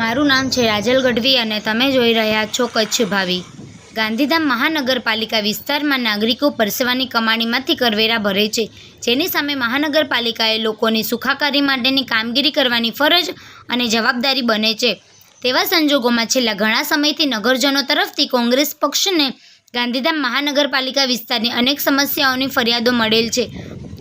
મારું નામ છે રાજલ ગઢવી અને તમે જોઈ રહ્યા છો કચ્છ ભાવિ. ગાંધીધામ મહાનગરપાલિકા વિસ્તારમાં નાગરિકો પરસેવાની કમાણીમાંથી કરવેરા ભરે છે. જેની સામે મહાનગરપાલિકાએ લોકોની સુખાકારી માટેની કામગીરી કરવાની ફરજ અને જવાબદારી બને છે. તેવા સંજોગોમાં છેલ્લા ઘણા સમયથી નગરજનો તરફથી કોંગ્રેસ પક્ષને ગાંધીધામ મહાનગરપાલિકા વિસ્તારની અનેક સમસ્યાઓની ફરિયાદો મળેલ છે.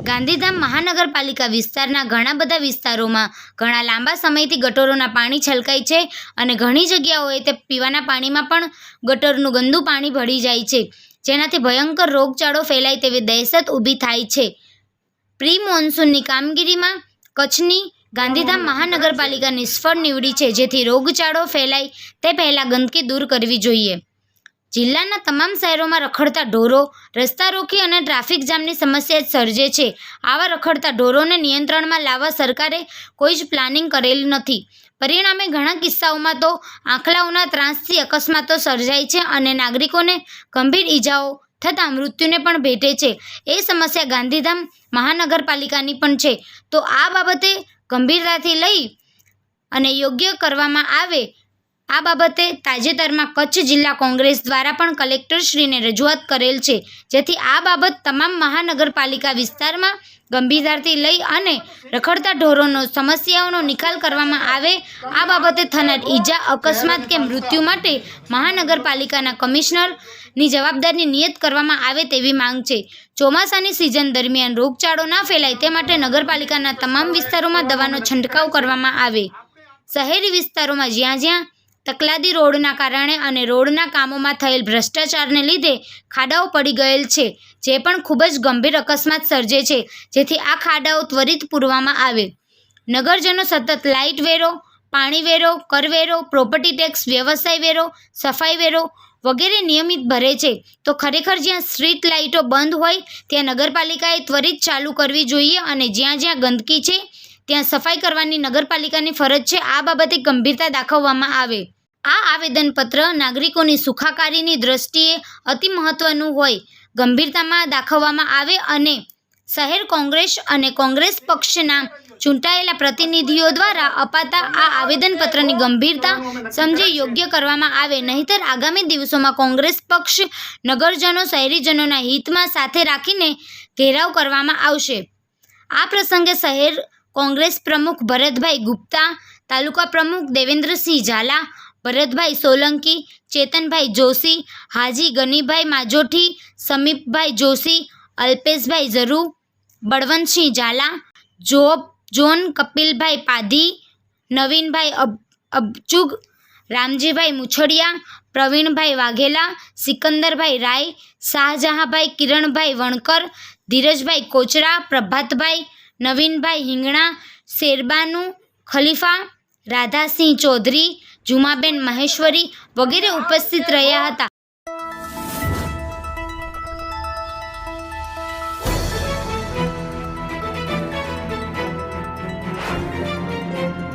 ગાંધીધામ મહાનગરપાલિકા વિસ્તારના ઘણા બધા વિસ્તારોમાં ઘણા લાંબા સમયથી ગટરોના પાણી છલકાય છે અને ઘણી જગ્યાઓએ તે પીવાના પાણીમાં પણ ગટરનું ગંદુ પાણી ભળી જાય છે, જેનાથી ભયંકર રોગચાળો ફેલાય તેવી દહેશત ઊભી થાય છે. પ્રી મોન્સૂનની કામગીરીમાં કચ્છની ગાંધીધામ મહાનગરપાલિકા નિષ્ફળ નીવડી છે, જેથી રોગચાળો ફેલાય તે પહેલાં ગંદકી દૂર કરવી જોઈએ. જિલ્લાના તમામ શહેરોમાં રખડતા ઢોરો, રસ્તા રોકી અને ટ્રાફિક જામની સમસ્યા જ સર્જે છે. આવા રખડતા ઢોરોને નિયંત્રણમાં લાવવા સરકારે કોઈ જ પ્લાનિંગ કરેલ નથી. પરિણામે ઘણા કિસ્સાઓમાં તો આંખલાઓના ત્રાસથી અકસ્માતો સર્જાય છે અને નાગરિકોને ગંભીર ઈજાઓ થતાં મૃત્યુને પણ ભેટે છે. એ સમસ્યા ગાંધીધામ મહાનગરપાલિકાની પણ છે. તો આ બાબતે ગંભીરતાથી લઈ અને યોગ્ય કરવામાં આવે આ બાબતે તાજેતરમાં કચ્છ જિલ્લા કોંગ્રેસ દ્વારા પણ કલેક્ટરશ્રીને રજૂઆત કરેલ છે, જેથી આ બાબત તમામ મહાનગરપાલિકા વિસ્તારમાં ગંભીરતાથી લઈ અને રખડતા ઢોરોનો, સમસ્યાઓનો નિકાલ કરવામાં આવે. આ બાબતે થનાર ઈજા, અકસ્માત કે મૃત્યુ માટે મહાનગરપાલિકાના કમિશનરની જવાબદારી નિયત કરવામાં આવે તેવી માંગ છે. ચોમાસાની સિઝન દરમિયાન રોગચાળો ના ફેલાય તે માટે નગરપાલિકાના તમામ વિસ્તારોમાં દવાનો છંટકાવ કરવામાં આવે. શહેરી વિસ્તારોમાં જ્યાં જ્યાં તકલાદી રોડના કારણે અને રોડના કામોમાં થયેલ ભ્રષ્ટાચારને લીધે ખાડાઓ પડી ગયેલ છે, જે પણ ખૂબ જ ગંભીર અકસ્માત સર્જે છે, જેથી આ ખાડાઓ ત્વરિત પૂરવામાં આવે. નગરજનો સતત લાઇટ વેરો, પાણી વેરો કરવેરો પ્રોપર્ટી ટેક્સ, વ્યવસાય વેરો, સફાઈ વેરો વગેરે નિયમિત ભરે છે. તો ખરેખર જ્યાં સ્ટ્રીટ લાઇટો બંધ હોય, ત્યાં નગરપાલિકાએ ત્વરિત ચાલુ કરવી જોઈએ અને જ્યાં જ્યાં ગંદકી છે, ત્યાં સફાઈ કરવાની નગરપાલિકાની ફરજ છે. આ બાબતે ગંભીરતા દાખવવામાં આવે. આ આવેદનપત્ર નાગરિકોની સુખાકારીની દ્રષ્ટિએ અતિ મહત્ત્વનું હોય, ગંભીરતામાં દાખવવામાં આવે અને શહેર કોંગ્રેસ અને કોંગ્રેસ પક્ષના ચૂંટાયેલા પ્રતિનિધિઓ દ્વારા અપાતા આ આવેદનપત્રની ગંભીરતા સમજી યોગ્ય કરવામાં આવે, નહીંતર આગામી દિવસોમાં કોંગ્રેસ પક્ષ નગરજનો, શહેરીજનોના હિતમાં સાથે રાખીને ઘેરાવ કરવામાં આવશે. આ પ્રસંગે શહેર કોંગ્રેસ પ્રમુખ ભરતભાઈ ગુપ્તા, તાલુકા પ્રમુખ દેવેન્દ્રસિંહ ઝાલા ભરતભાઈ સોલંકી, ચેતનભાઈ જોશી, હાજી ગનીભાઈ માજોઠી, સમીપભાઈ જોશી, અલ્પેશભાઈ ઝરુ, બળવંતસિંહ ઝાલા, જોબ, જોન કપિલભાઈ પાધી, નવીનભાઈ અબ, અબચુગ, રામજીભાઈ મુછડિયા, પ્રવીણભાઈ વાઘેલા, સિકંદરભાઈ રાય, શાહજહાંભાઈ કિરણભાઈ વણકર, ધીરજભાઈ કોચરા, પ્રભાતભાઈ, નવીનભાઈ હિંગણા, શેરબાનુ, ખલીફા, રાધાસિંહ ચૌધરી જુમાબેન મહેશ્વરી વગેરે ઉપસ્થિત રહ્યા હતા.